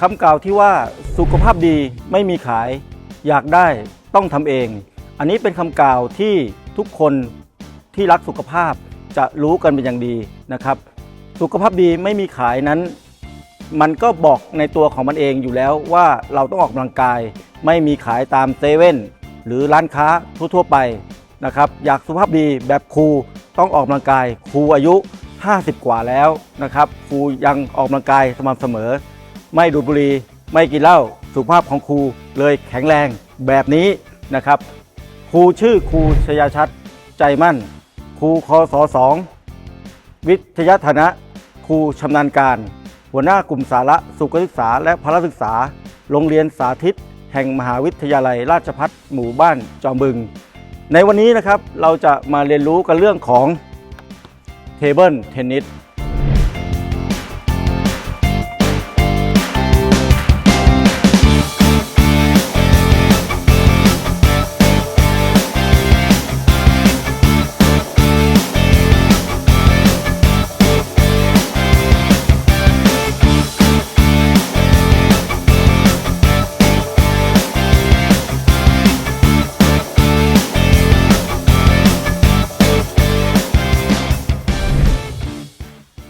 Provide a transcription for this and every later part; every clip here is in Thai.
คำกล่าวที่ว่าสุขภาพดีไม่มีขายอยากได้ต้องทำเอง อันนี้เป็นคำกล่าวที่ทุกคนที่รักสุขภาพจะรู้กันเป็นอย่างดีนะครับ สุขภาพดีไม่มีขายนั้น มันก็บอกในตัวของมันเองอยู่แล้วว่าเราต้องออกกำลังกาย ไม่มีขายตามเซเว่นหรือร้านค้าทั่วๆไปนะครับ อยากสุขภาพดีแบบครูต้องออกกำลังกายครูอายุ 50 กว่าแล้วนะครับครูยังออกกำลังกายสม่ำเสมอ ไม่ดูดบุหรี่ไม่กินเหล้าสุขภาพของครูเลยแข็งแรงแบบนี้นะครับ ครูชื่อครูชยาชัดใจมั่น ครูคศสองวิทยาฐานะครูชำนาญการ หัวหน้ากลุ่มสาระสุขศึกษาและพละศึกษา โรงเรียนสาธิต แห่งมหาวิทยาลัยราชพัฒหมู่บ้านจอมบึง ในวันนี้นะครับเราจะมาเรียนรู้กันเรื่องของเทเบิลเทนนิส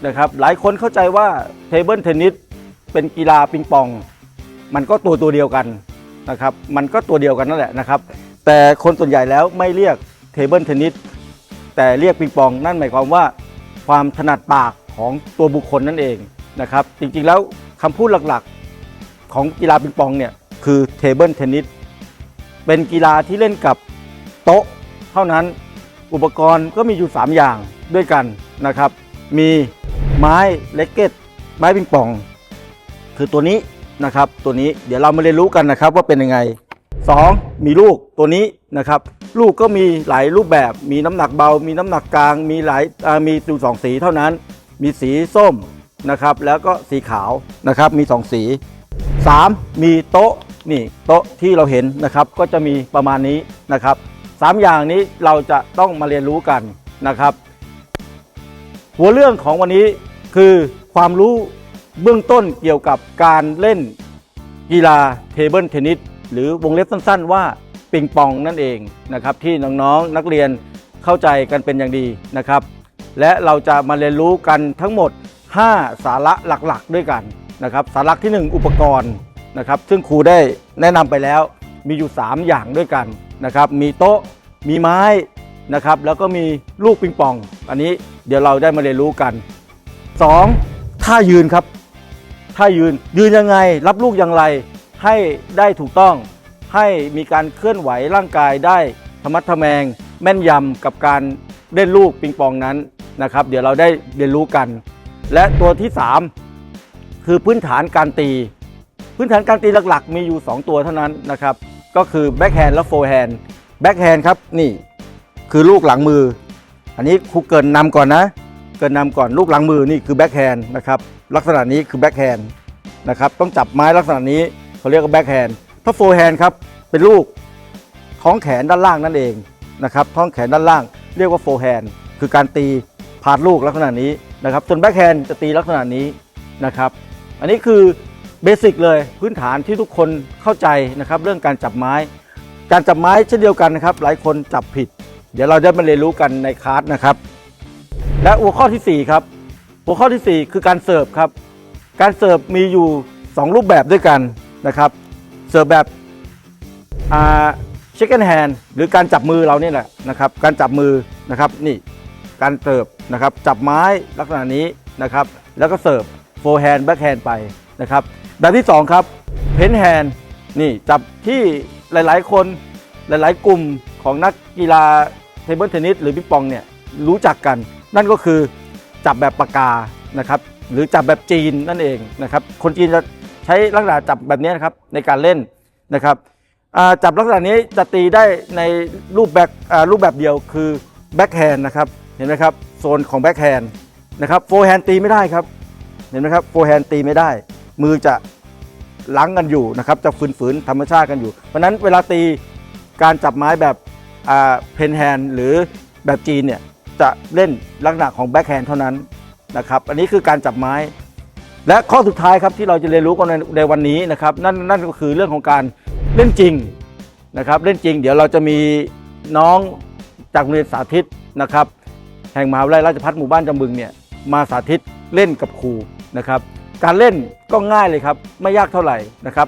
นะครับหลายคนเข้าใจว่าเทเบิลเทนนิสเป็นกีฬาปิงปอง มันก็ตัวตัวเดียวกันนะครับมันก็ตัวเดียวกันนั่นแหละนะครับ แต่คนส่วนใหญ่แล้วไม่เรียกเทเบิลเทนนิสแต่เรียกปิงปองนั่นหมายความว่าความถนัดปากของตัวบุคคลนั่นเองนะครับ จริงๆแล้วคำพูดหลักๆของกีฬาปิงปองเนี่ยคือเทเบิลเทนนิสเป็นกีฬาที่เล่นกับโต๊ะเท่านั้นอุปกรณ์ก็มีอยู่ 3 อย่างด้วยกันนะครับ มี ไม้เล็กเก็ตไม้ปิงปอง คือตัวนี้นะครับตัวนี้เดี๋ยวเรามาเรียนรู้กันนะครับว่าเป็นยังไง 2. มีลูกตัวนี้นะครับ ลูกก็มีหลายรูปแบบ มีน้ำหนักเบา มีน้ำหนักกลาง มีหลายมีอยู่สองสีเท่านั้น มีสีส้มนะครับ แล้วก็สีขาวนะครับ มี 2 สี 3. มีโต๊ะนี่โต๊ะที่เราเห็นนะครับก็จะมีประมาณนี้นะครับสามอย่างนี้เราจะต้องมาเรียนรู้กันนะครับ หัวเรื่องของวันนี้คือความรู้เบื้องต้นเกี่ยวกับการเล่นกีฬาเทเบิลเทนนิสหรือวงเล็บสั้นๆ ว่าปิงปองนั่นเองนะครับที่น้องๆนักเรียนเข้าใจกันเป็นอย่างดีนะครับ และเราจะมาเรียนรู้กันทั้งหมด 5 สาระหลักๆ ด้วยกันนะครับสาระที่ 1 อุปกรณ์นะครับ ซึ่งครูได้แนะนำไปแล้วมีอยู่ 3 อย่างด้วยกันนะครับ มีโต๊ะมีไม้ นะครับแล้วก็มีลูกปิงปอง อันนี้เดี๋ยวเราได้มาเรียนรู้กัน 2. ท่ายืนครับท่ายืนยืนยังไงรับลูกอย่างไร ให้ได้ถูกต้องให้มีการเคลื่อนไหวร่างกายได้ธรรมัดทแมง แม่นยำกับการเล่นลูกปิงปองนั้นนะครับ เดี๋ยวเราได้เรียนรู้กัน และตัวที่ 3 คือพื้นฐานการตี พื้นฐานการตีหลักๆ มีอยู่ 2 ตัวเท่านั้นนะครับ ก็คือแบ็คแฮนด์และโฟร์แฮนด์แบ็คแฮนด์ครับนี่ คือลูกหลังมือ อันนี้ครูเกินนำก่อนนะ เกินนำก่อนลูกหลังมือนี่คือแบ็คแฮนด์นะครับลักษณะนี้คือแบ็คแฮนด์นะครับต้องจับไม้ลักษณะนี้เขาเรียกว่าแบ็คแฮนด์ถ้าโฟร์แฮนด์ครับเป็นลูกท้องแขนด้านล่างนั่นเองนะครับท้องแขนด้านล่างเรียกว่าโฟร์แฮนด์คือการตีพาดลูกลักษณะนี้นะครับส่วนแบ็คแฮนด์จะตีลักษณะนี้นะครับอันนี้คือเบสิกเลยพื้นฐานที่ทุกคนเข้าใจนะครับเรื่องการจับไม้ การจับไม้เช่นเดียวกันนะครับหลายคนจับผิด เดี๋ยวเราได้มาเรียนรู้กันในคลาสนะครับ และหัวข้อทีสี่4 ครับ หัวข้อทีสี่ 4 คือการเสิร์ฟครับ การเสิร์ฟมีอยู่ 2 รูปแบบด้วยกันนะครับ เสิร์ฟแบบเช็คแอนแฮนหรือการจับมือเราเนี่ยแหละนะครับ การจับมือนะครับนี่การเสิร์ฟนะครับจับไม้ลักษณะนี้นะครับ แล้วก็เสิร์ฟโฟร์แฮนด์แบ็คแฮนด์ไปนะครับ แบบที่ 2 ครับเพนแฮนนี่จับที่หลาย ๆ คนหลาย ๆ กลุ่มของนักกีฬา เทเบิลเทนนิสหรือปิงปองเนี่ยรู้จักกัน นั่นก็คือจับแบบปากกานะครับหรือจับแบบจีนนั่นเองนะครับคนจีนจะใช้ลักษณะจับแบบนี้นะครับในการเล่นนะครับจับลักษณะนี้จะตีได้ในรูปแบบอ่ารูปแบบเดียวคือแบ็คแฮนด์นะครับเห็นไหมครับโซนของแบ็คแฮนด์นะครับโฟร์แฮนด์ตีไม่ได้ครับเห็นไหมครับโฟร์แฮนด์ตีไม่ได้ มือจะล้างกันอยู่นะครับจะฝืนๆธรรมชาติกันอยู่ เพราะนั้นเวลาตีการจับไม้แบบ เพนแฮนหรือแบบจีนเนี่ยจะเล่นลักษณะของแบ็คแฮนเท่านั้นนะครับอันนี้คือการจับไม้ และข้อสุดท้ายครับที่เราจะเรียนรู้กันในในวันนี้นะครับนั่นนั่นก็คือเรื่องของการเล่นจริงนะครับเล่นจริง เดี๋ยวเราจะมีน้องจากโรงเรียนสาธิตนะครับแห่งมหาวิทยาลัยราชภัฏหมู่บ้านจำบึงเนี่ยมาสาธิตเล่นกับครูนะครับการเล่นก็ง่ายเลยครับไม่ยากเท่าไหร่นะครับ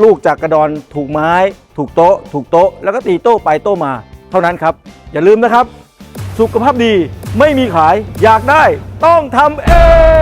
ลูกจากกระดอนถูกไม้ ถูกโต๊ะ ถูกโต๊ะ แล้วก็ตีโต๊ะไปโต๊ะมา เท่านั้นครับ อย่าลืมนะครับ สุขภาพดีไม่มีขายอยากได้ต้องทำเอง